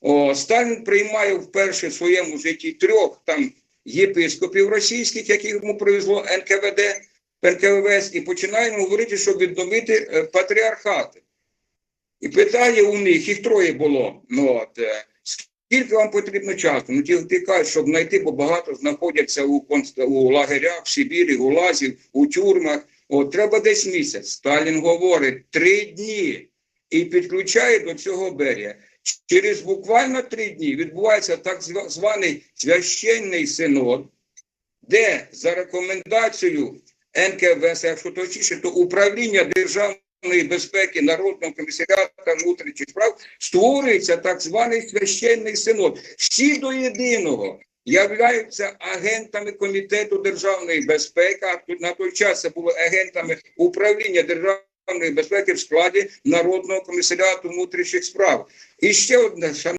О, Сталін приймає вперше в своєму житті трьох там єпископів російських, яких йому привезло НКВД, НКВС, і починає говорити, щоб відновити е, патріархати. І питає у них, їх троє було. Ну, от, е, скільки вам потрібно часу? Ну, ті кажуть, щоб знайти, бо багато знаходяться у, у лагерях, в Сибірі, у лазів, у тюрмах. От, треба десь місяць. Сталін говорить три дні і підключає до цього Берія. Через буквально три дні відбувається так званий священний синод, де за рекомендацією НКВС, якщо точніше, то управління державної безпеки Народного комісаріата внутрішніх справ створюється так званий священний синод. Всі до єдиного являються агентами комітету державної безпеки. А на той час це були агентами управління державної безпеки в складі Народного комісаріату внутрішніх справ. І ще одне,